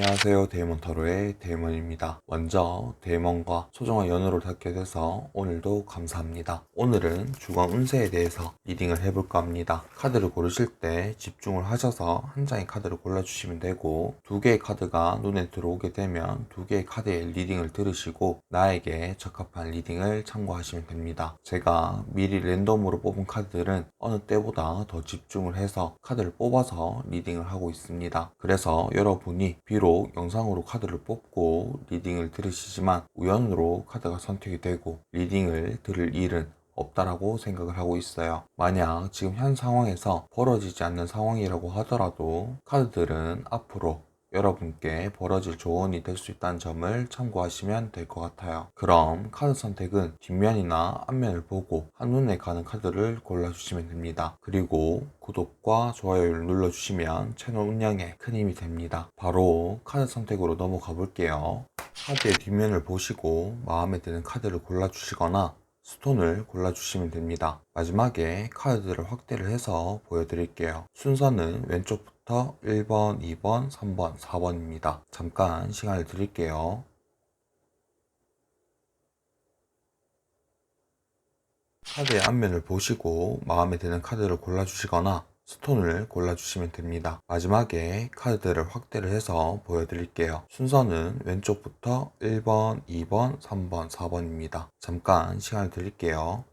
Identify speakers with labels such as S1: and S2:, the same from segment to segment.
S1: 안녕하세요. 데이먼타로의 데이먼입니다. 먼저 데이먼과 소중한 연우를 닿게 돼서 오늘도 감사합니다. 오늘은 주간 운세에 대해서 리딩을 해볼까 합니다. 카드를 고르실 때 집중을 하셔서 한 장의 카드를 골라주시면 되고 두 개의 카드가 눈에 들어오게 되면 두 개의 카드의 리딩을 들으시고 나에게 적합한 리딩을 참고하시면 됩니다. 제가 미리 랜덤으로 뽑은 카드들은 어느 때보다 더 집중을 해서 카드를 뽑아서 리딩을 하고 있습니다. 그래서 여러분이 비록 영상으로 카드를 뽑고 리딩을 들으시지만 우연으로 카드가 선택이 되고 리딩을 들을 일은 없다라고 생각을 하고 있어요. 만약 지금 현 상황에서 벌어지지 않는 상황이라고 하더라도 카드들은 앞으로 여러분께 벌어질 조언이 될 수 있다는 점을 참고하시면 될 것 같아요. 그럼 카드 선택은 뒷면이나 앞면을 보고 한눈에 가는 카드를 골라주시면 됩니다. 그리고 구독과 좋아요를 눌러주시면 채널 운영에 큰 힘이 됩니다. 바로 카드 선택으로 넘어가 볼게요. 카드의 뒷면을 보시고 마음에 드는 카드를 골라주시거나 스톤을 골라주시면 됩니다. 마지막에 카드들을 확대를 해서 보여드릴게요. 순서는 왼쪽부터 1번, 2번, 3번, 4번입니다. 잠깐 시간을 드릴게요. 카드의 앞면을 보시고 마음에 드는 카드를 골라주시거나 스톤을 골라주시면 됩니다. 마지막에 카드들을 확대를 해서 보여드릴게요. 순서는 왼쪽부터 1번, 2번, 3번, 4번입니다. 잠깐 시간을 드릴게요.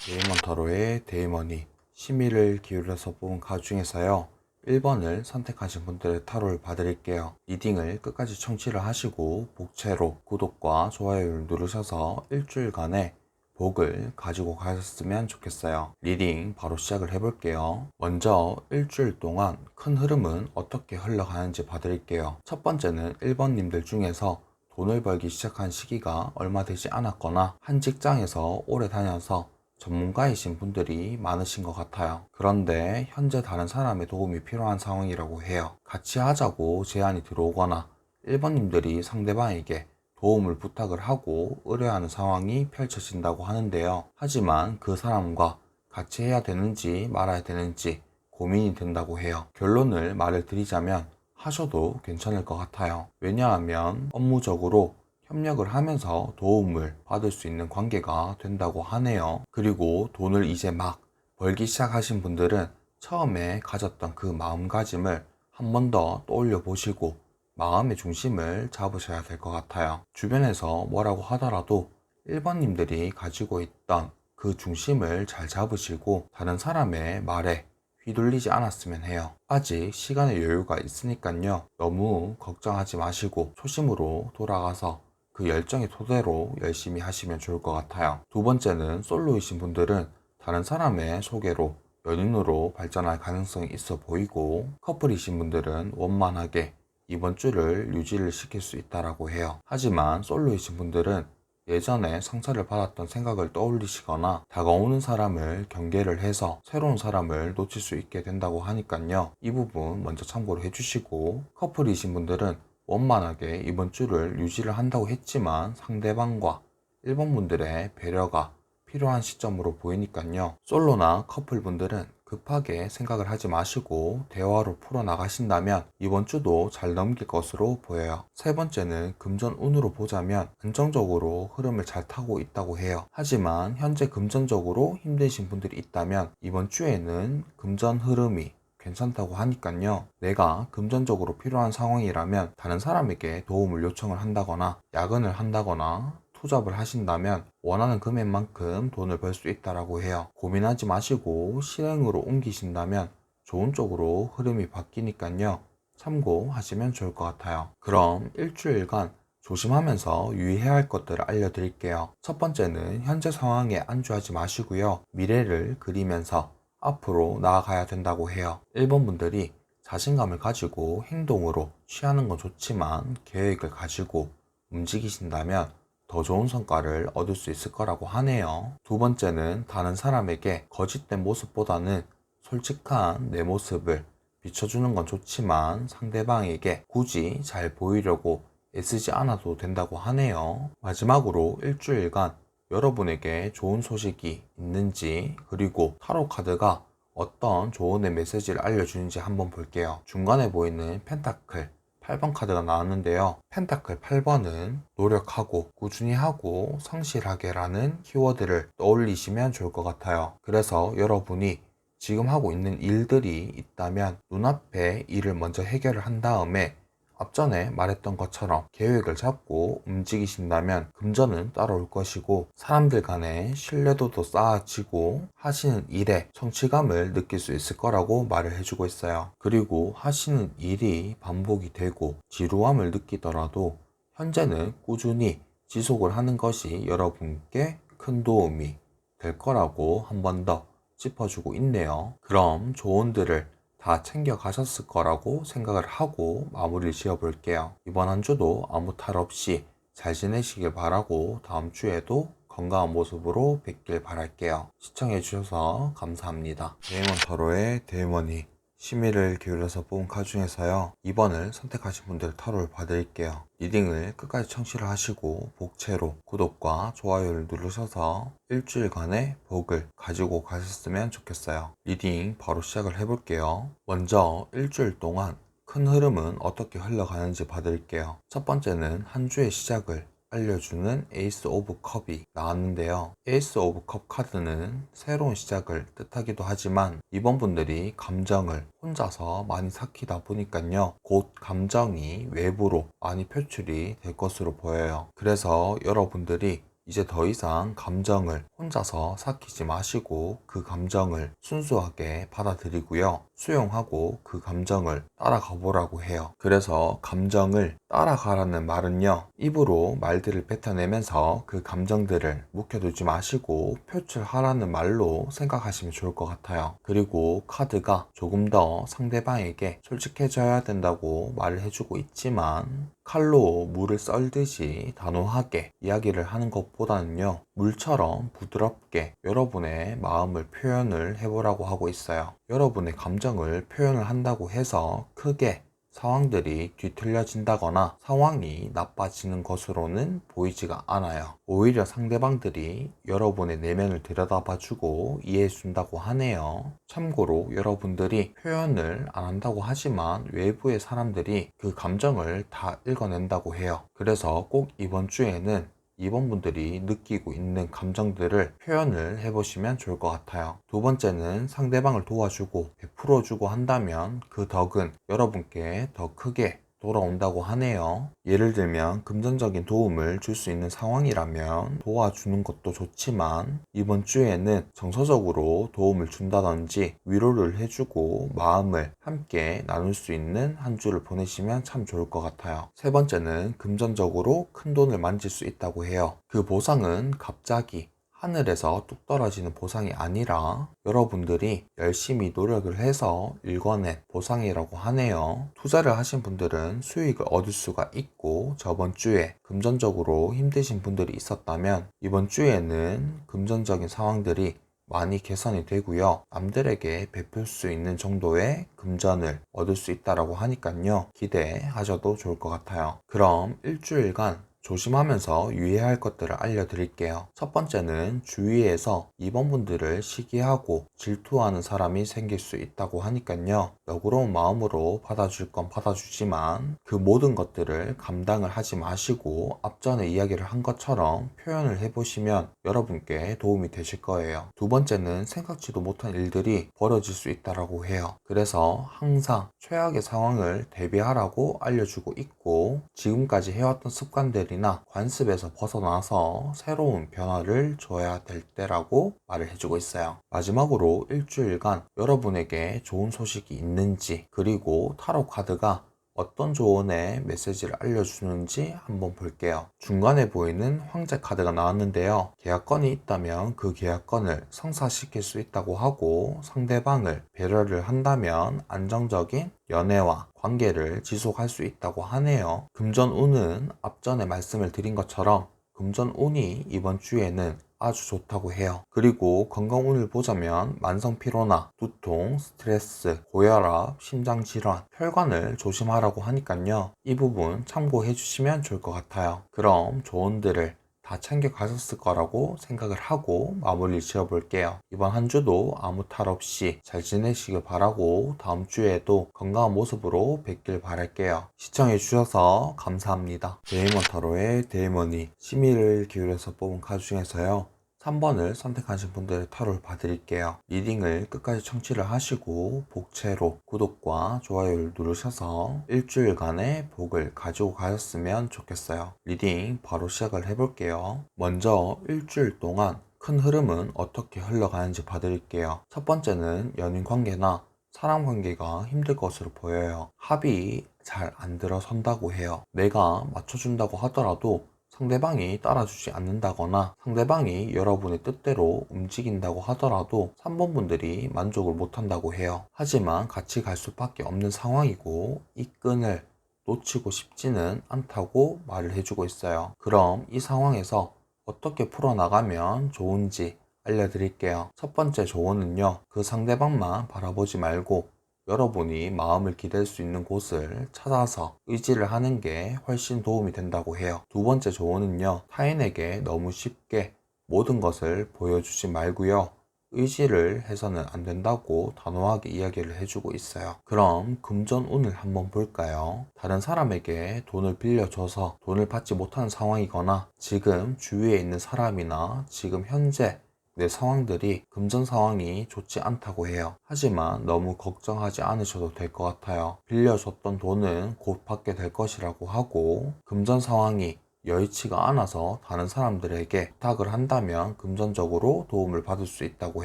S1: 데이먼 타로의 데이먼이 심의를 기울여서 뽑은 카드 중에서요. 1번을 선택하신 분들의 타로를 봐드릴게요. 리딩을 끝까지 청취를 하시고 복채로 구독과 좋아요를 누르셔서 일주일간의 복을 가지고 가셨으면 좋겠어요. 리딩 바로 시작을 해볼게요. 먼저 일주일 동안 큰 흐름은 어떻게 흘러가는지 봐드릴게요. 첫 번째는 1번님들 중에서 돈을 벌기 시작한 시기가 얼마 되지 않았거나 한 직장에서 오래 다녀서 전문가이신 분들이 많으신 것 같아요. 그런데 현재 다른 사람의 도움이 필요한 상황이라고 해요. 같이 하자고 제안이 들어오거나 1번님들이 상대방에게 도움을 부탁을 하고 의뢰하는 상황이 펼쳐진다고 하는데요. 하지만 그 사람과 같이 해야 되는지 말아야 되는지 고민이 된다고 해요. 결론을 말을 드리자면 하셔도 괜찮을 것 같아요. 왜냐하면 업무적으로 협력을 하면서 도움을 받을 수 있는 관계가 된다고 하네요. 그리고 돈을 이제 막 벌기 시작하신 분들은 처음에 가졌던 그 마음가짐을 한 번 더 떠올려 보시고 마음의 중심을 잡으셔야 될 것 같아요. 주변에서 뭐라고 하더라도 1번님들이 가지고 있던 그 중심을 잘 잡으시고 다른 사람의 말에 휘둘리지 않았으면 해요. 아직 시간의 여유가 있으니까요. 너무 걱정하지 마시고 초심으로 돌아가서 그 열정의 토대로 열심히 하시면 좋을 것 같아요. 두 번째는 솔로이신 분들은 다른 사람의 소개로 연인으로 발전할 가능성이 있어 보이고 커플이신 분들은 원만하게 이번 주를 유지를 시킬 수 있다라고 해요. 하지만 솔로이신 분들은 예전에 상처를 받았던 생각을 떠올리시거나 다가오는 사람을 경계를 해서 새로운 사람을 놓칠 수 있게 된다고 하니까요. 이 부분 먼저 참고를 해주시고 커플이신 분들은 원만하게 이번 주를 유지를 한다고 했지만 상대방과 1번 분들의 배려가 필요한 시점으로 보이니까요. 솔로나 커플 분들은 급하게 생각을 하지 마시고 대화로 풀어나가신다면 이번 주도 잘 넘길 것으로 보여요. 세 번째는 금전 운으로 보자면 안정적으로 흐름을 잘 타고 있다고 해요. 하지만 현재 금전적으로 힘드신 분들이 있다면 이번 주에는 금전 흐름이 괜찮다고 하니까요. 내가 금전적으로 필요한 상황이라면 다른 사람에게 도움을 요청을 한다거나 야근을 한다거나 투잡을 하신다면 원하는 금액만큼 돈을 벌 수 있다라고 해요. 고민하지 마시고 실행으로 옮기신다면 좋은 쪽으로 흐름이 바뀌니까요. 참고하시면 좋을 것 같아요. 그럼 일주일간 조심하면서 유의해야 할 것들을 알려드릴게요. 첫 번째는 현재 상황에 안주하지 마시고요. 미래를 그리면서 앞으로 나아가야 된다고 해요. 1번 분들이 자신감을 가지고 행동으로 취하는 건 좋지만 계획을 가지고 움직이신다면 더 좋은 성과를 얻을 수 있을 거라고 하네요. 두 번째는 다른 사람에게 거짓된 모습보다는 솔직한 내 모습을 비춰주는 건 좋지만 상대방에게 굳이 잘 보이려고 애쓰지 않아도 된다고 하네요. 마지막으로 일주일간 여러분에게 좋은 소식이 있는지 그리고 타로 카드가 어떤 조언의 메시지를 알려주는지 한번 볼게요. 중간에 보이는 펜타클 8번 카드가 나왔는데요. 펜타클 8번은 노력하고 꾸준히 하고 성실하게 라는 키워드를 떠올리시면 좋을 것 같아요. 그래서 여러분이 지금 하고 있는 일들이 있다면 눈앞에 일을 먼저 해결을 한 다음에 앞전에 말했던 것처럼 계획을 잡고 움직이신다면 금전은 따라올 것이고 사람들 간의 신뢰도도 쌓아지고 하시는 일에 성취감을 느낄 수 있을 거라고 말을 해주고 있어요. 그리고 하시는 일이 반복이 되고 지루함을 느끼더라도 현재는 꾸준히 지속을 하는 것이 여러분께 큰 도움이 될 거라고 한 번 더 짚어주고 있네요. 그럼 조언들을 다 챙겨 가셨을 거라고 생각을 하고 마무리를 지어 볼게요. 이번 한 주도 아무 탈 없이 잘 지내시길 바라고 다음 주에도 건강한 모습으로 뵙길 바랄게요. 시청해 주셔서 감사합니다. 데이먼 타로의 데이먼이 심의를 기울여서 뽑은 카드 중에서요. 2번을 선택하신 분들 타로를 봐드릴게요. 리딩을 끝까지 청취를 하시고 복채로 구독과 좋아요를 누르셔서 일주일간의 복을 가지고 가셨으면 좋겠어요. 리딩 바로 시작을 해볼게요. 먼저 일주일 동안 큰 흐름은 어떻게 흘러가는지 봐드릴게요. 첫 번째는 한 주의 시작을 알려주는 에이스 오브 컵이 나왔는데요. 에이스 오브 컵 카드는 새로운 시작을 뜻하기도 하지만 이번 분들이 감정을 혼자서 많이 삭히다 보니까요. 곧 감정이 외부로 많이 표출이 될 것으로 보여요. 그래서 여러분들이 이제 더 이상 감정을 혼자서 삭히지 마시고 그 감정을 순수하게 받아들이고요. 수용하고 그 감정을 따라가 보라고 해요. 그래서 감정을 따라가라는 말은요. 입으로 말들을 뱉어내면서 그 감정들을 묵혀두지 마시고 표출하라는 말로 생각하시면 좋을 것 같아요. 그리고 카드가 조금 더 상대방에게 솔직해져야 된다고 말을 해주고 있지만 칼로 물을 썰듯이 단호하게 이야기를 하는 것보다는요. 물처럼 부드럽게 여러분의 마음을 표현을 해보라고 하고 있어요. 여러분의 감정을 표현을 한다고 해서 크게 상황들이 뒤틀려진다거나 상황이 나빠지는 것으로는 보이지가 않아요. 오히려 상대방들이 여러분의 내면을 들여다봐주고 이해해준다고 하네요. 참고로 여러분들이 표현을 안 한다고 하지만 외부의 사람들이 그 감정을 다 읽어낸다고 해요. 그래서 꼭 이번 주에는 이번 분들이 느끼고 있는 감정들을 표현을 해보시면 좋을 것 같아요. 두 번째는 상대방을 도와주고 베풀어주고 한다면 그 덕은 여러분께 더 크게 돌아온다고 하네요. 예를 들면 금전적인 도움을 줄 수 있는 상황이라면 도와주는 것도 좋지만 이번 주에는 정서적으로 도움을 준다든지 위로를 해주고 마음을 함께 나눌 수 있는 한 주를 보내시면 참 좋을 것 같아요. 세 번째는 금전적으로 큰 돈을 만질 수 있다고 해요. 그 보상은 갑자기 하늘에서 뚝 떨어지는 보상이 아니라 여러분들이 열심히 노력을 해서 일궈낸 보상이라고 하네요. 투자를 하신 분들은 수익을 얻을 수가 있고 저번 주에 금전적으로 힘드신 분들이 있었다면 이번 주에는 금전적인 상황들이 많이 개선이 되고요. 남들에게 베풀 수 있는 정도의 금전을 얻을 수 있다라고 하니까요. 기대하셔도 좋을 것 같아요. 그럼 일주일간 조심하면서 유의할 것들을 알려드릴게요. 첫 번째는 주위에서 2번 분들을 시기하고 질투하는 사람이 생길 수 있다고 하니까요. 너그러운 마음으로 받아줄 건 받아주지만 그 모든 것들을 감당을 하지 마시고 앞전에 이야기를 한 것처럼 표현을 해보시면 여러분께 도움이 되실 거예요. 두 번째는 생각지도 못한 일들이 벌어질 수 있다라고 해요. 그래서 항상 최악의 상황을 대비하라고 알려주고 있고 지금까지 해왔던 습관들이 관습이나 관습에서 벗어나서 새로운 변화를 줘야 될 때라고 말을 해주고 있어요. 마지막으로 일주일간 여러분에게 좋은 소식이 있는지 그리고 타로 카드가 어떤 조언의 메시지를 알려주는지 한번 볼게요. 중간에 보이는 황제 카드가 나왔는데요. 계약건이 있다면 그 계약건을 성사시킬 수 있다고 하고 상대방을 배려를 한다면 안정적인 연애와 관계를 지속할 수 있다고 하네요. 금전운은 앞전에 말씀을 드린 것처럼 금전운이 이번 주에는 아주 좋다고 해요. 그리고 건강운을 보자면 만성 피로나 두통, 스트레스, 고혈압, 심장 질환, 혈관을 조심하라고 하니까요. 이 부분 참고해 주시면 좋을 것 같아요. 그럼 조언들을 다다 챙겨 가셨을 거라고 생각을 하고 마무리를 지어 볼게요. 이번 한 주도 아무 탈 없이 잘 지내시길 바라고 다음 주에도 건강한 모습으로 뵙길 바랄게요. 시청해 주셔서 감사합니다. 데이먼 타로의 데이먼이 심의를 기울여서 뽑은 카드 중에서요. 3번을 선택하신 분들의 타로를 봐드릴게요. 리딩을 끝까지 청취를 하시고 복채로 구독과 좋아요를 누르셔서 일주일간의 복을 가지고 가셨으면 좋겠어요. 리딩 바로 시작을 해볼게요. 먼저 일주일 동안 큰 흐름은 어떻게 흘러가는지 봐드릴게요. 첫 번째는 연인 관계나 사람 관계가 힘들 것으로 보여요. 합이 잘 안 들어선다고 해요. 내가 맞춰준다고 하더라도 상대방이 따라주지 않는다거나 상대방이 여러분의 뜻대로 움직인다고 하더라도 3번 분들이 만족을 못한다고 해요. 하지만 같이 갈 수밖에 없는 상황이고 이 끈을 놓치고 싶지는 않다고 말을 해주고 있어요. 그럼 이 상황에서 어떻게 풀어나가면 좋은지 알려드릴게요. 첫 번째 조언은요. 그 상대방만 바라보지 말고 여러분이 마음을 기댈 수 있는 곳을 찾아서 의지를 하는 게 훨씬 도움이 된다고 해요. 두 번째 조언은요. 타인에게 너무 쉽게 모든 것을 보여주지 말고요. 의지를 해서는 안 된다고 단호하게 이야기를 해주고 있어요. 그럼 금전운을 한번 볼까요? 다른 사람에게 돈을 빌려줘서 돈을 받지 못하는 상황이거나 지금 주위에 있는 사람이나 지금 현재 내 상황들이 금전 상황이 좋지 않다고 해요. 하지만 너무 걱정하지 않으셔도 될 것 같아요. 빌려줬던 돈은 곧 받게 될 것이라고 하고 금전 상황이 여의치가 않아서 다른 사람들에게 부탁을 한다면 금전적으로 도움을 받을 수 있다고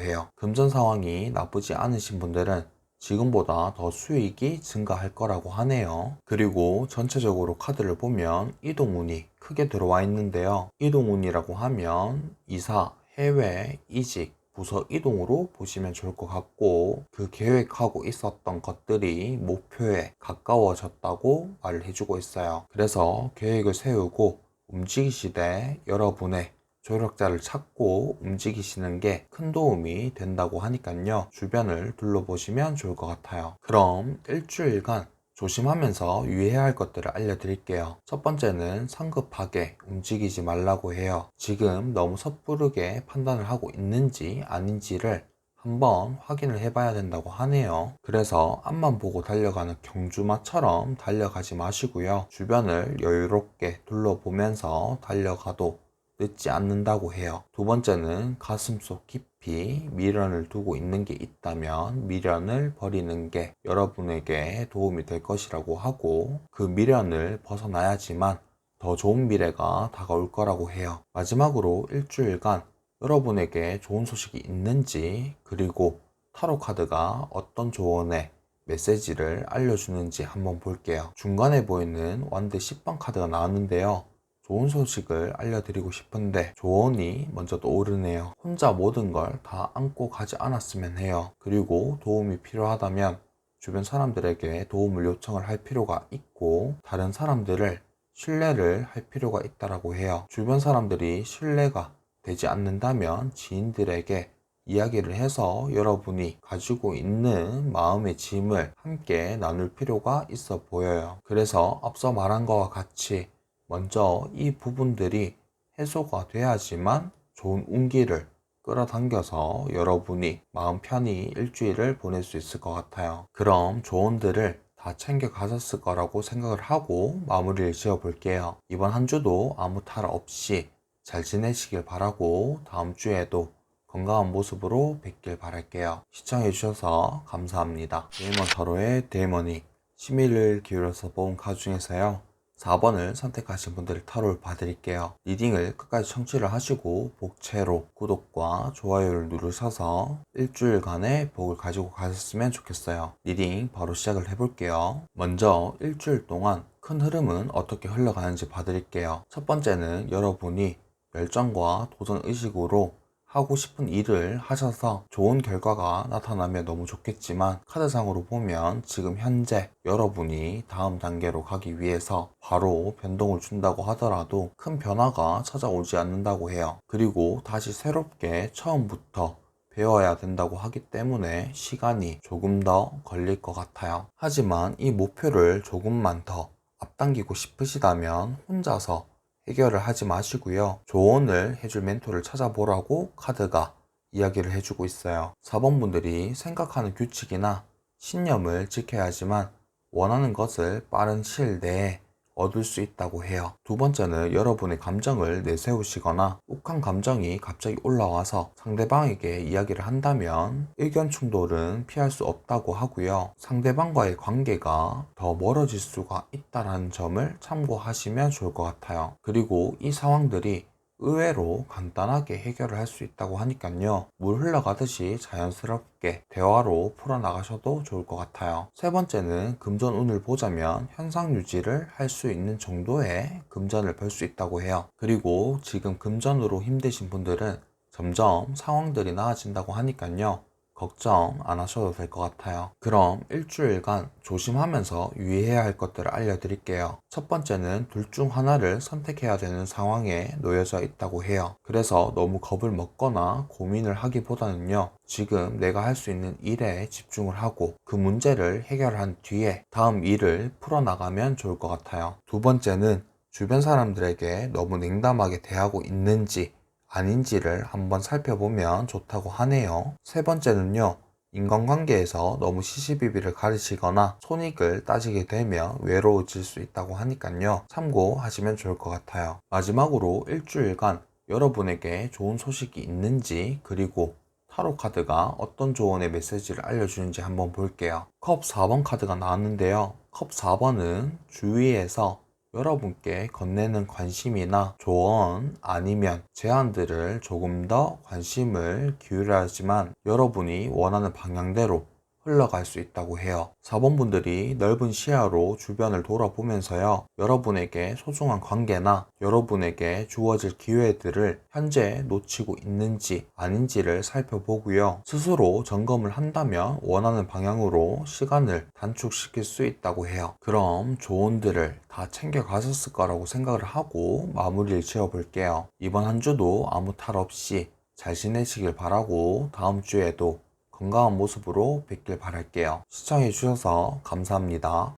S1: 해요. 금전 상황이 나쁘지 않으신 분들은 지금보다 더 수익이 증가할 거라고 하네요. 그리고 전체적으로 카드를 보면 이동운이 크게 들어와 있는데요. 이동운이라고 하면 이사, 해외, 이직, 부서 이동으로 보시면 좋을 것 같고 그 계획하고 있었던 것들이 목표에 가까워졌다고 말을 해주고 있어요. 그래서 계획을 세우고 움직이시되 여러분의 조력자를 찾고 움직이시는 게 큰 도움이 된다고 하니까요. 주변을 둘러보시면 좋을 것 같아요. 그럼 일주일간 조심하면서 유의해야 할 것들을 알려드릴게요. 첫 번째는 성급하게 움직이지 말라고 해요. 지금 너무 섣부르게 판단을 하고 있는지 아닌지를 한번 확인을 해봐야 된다고 하네요. 그래서 앞만 보고 달려가는 경주마처럼 달려가지 마시고요. 주변을 여유롭게 둘러보면서 달려가도 늦지 않는다고 해요. 두 번째는 가슴 속 깊이 미련을 두고 있는 게 있다면 미련을 버리는 게 여러분에게 도움이 될 것이라고 하고 그 미련을 벗어나야지만 더 좋은 미래가 다가올 거라고 해요. 마지막으로 일주일간 여러분에게 좋은 소식이 있는지 그리고 타로 카드가 어떤 조언에 메시지를 알려주는지 한번 볼게요. 중간에 보이는 완드 10번 카드가 나왔는데요. 좋은 소식을 알려드리고 싶은데 조언이 먼저 떠오르네요. 혼자 모든 걸 다 안고 가지 않았으면 해요. 그리고 도움이 필요하다면 주변 사람들에게 도움을 요청을 할 필요가 있고 다른 사람들을 신뢰를 할 필요가 있다라고 해요. 주변 사람들이 신뢰가 되지 않는다면 지인들에게 이야기를 해서 여러분이 가지고 있는 마음의 짐을 함께 나눌 필요가 있어 보여요. 그래서 앞서 말한 것과 같이 먼저 이 부분들이 해소가 돼야지만 좋은 운기를 끌어당겨서 여러분이 마음 편히 일주일을 보낼 수 있을 것 같아요. 그럼 조언들을 다 챙겨 가셨을 거라고 생각을 하고 마무리를 지어 볼게요. 이번 한 주도 아무 탈 없이 잘 지내시길 바라고 다음 주에도 건강한 모습으로 뵙길 바랄게요. 시청해주셔서 감사합니다. 데이먼 타로의 데이먼이 심의를 기울여서 뽑은 카드 중에서요. 4번을 선택하신 분들의 타로를 봐드릴게요. 리딩을 끝까지 청취를 하시고 복채로 구독과 좋아요를 누르셔서 일주일간의 복을 가지고 가셨으면 좋겠어요. 리딩 바로 시작을 해볼게요. 먼저 일주일 동안 큰 흐름은 어떻게 흘러가는지 봐드릴게요. 첫 번째는 여러분이 열정과 도전 의식으로 하고 싶은 일을 하셔서 좋은 결과가 나타나면 너무 좋겠지만 카드상으로 보면 지금 현재 여러분이 다음 단계로 가기 위해서 바로 변동을 준다고 하더라도 큰 변화가 찾아오지 않는다고 해요. 그리고 다시 새롭게 처음부터 배워야 된다고 하기 때문에 시간이 조금 더 걸릴 것 같아요. 하지만 이 목표를 조금만 더 앞당기고 싶으시다면 혼자서 해결을 하지 마시고요. 조언을 해줄 멘토를 찾아보라고 카드가 이야기를 해주고 있어요. 4번 분들이 생각하는 규칙이나 신념을 지켜야 하지만 원하는 것을 빠른 시일 내에 얻을 수 있다고 해요. 두 번째는 여러분의 감정을 내세우시거나 욱한 감정이 갑자기 올라와서 상대방에게 이야기를 한다면 의견 충돌은 피할 수 없다고 하고요. 상대방과의 관계가 더 멀어질 수가 있다는 점을 참고하시면 좋을 것 같아요. 그리고 이 상황들이 의외로 간단하게 해결을 할 수 있다고 하니까요. 물 흘러가듯이 자연스럽게 대화로 풀어나가셔도 좋을 것 같아요. 세 번째는 금전 운을 보자면 현상 유지를 할 수 있는 정도의 금전을 벌 수 있다고 해요. 그리고 지금 금전으로 힘드신 분들은 점점 상황들이 나아진다고 하니까요. 걱정 안 하셔도 될 것 같아요. 그럼 일주일간 조심하면서 유의해야 할 것들을 알려드릴게요. 첫 번째는 둘 중 하나를 선택해야 되는 상황에 놓여져 있다고 해요. 그래서 너무 겁을 먹거나 고민을 하기보다는요. 지금 내가 할 수 있는 일에 집중을 하고 그 문제를 해결한 뒤에 다음 일을 풀어나가면 좋을 것 같아요. 두 번째는 주변 사람들에게 너무 냉담하게 대하고 있는지 아닌지를 한번 살펴보면 좋다고 하네요. 세 번째는요. 인간관계에서 너무 시시비비를 가르치거나 손익을 따지게 되면 외로워질 수 있다고 하니까요. 참고하시면 좋을 것 같아요. 마지막으로 일주일간 여러분에게 좋은 소식이 있는지 그리고 타로 카드가 어떤 조언의 메시지를 알려주는지 한번 볼게요. 컵 4번 카드가 나왔는데요. 컵 4번은 주위에서 여러분께 건네는 관심이나 조언 아니면 제안들을 조금 더 관심을 기울여야지만 여러분이 원하는 방향대로 흘러갈 수 있다고 해요. 4번 분들이 넓은 시야로 주변을 돌아보면서요. 여러분에게 소중한 관계나 여러분에게 주어질 기회들을 현재 놓치고 있는지 아닌지를 살펴보고요. 스스로 점검을 한다면 원하는 방향으로 시간을 단축시킬 수 있다고 해요. 그럼 조언들을 다 챙겨 가셨을 거라고 생각을 하고 마무리를 지어 볼게요. 이번 한 주도 아무 탈 없이 잘 지내시길 바라고 다음 주에도 건강한 모습으로 뵙길 바랄게요. 시청해주셔서 감사합니다.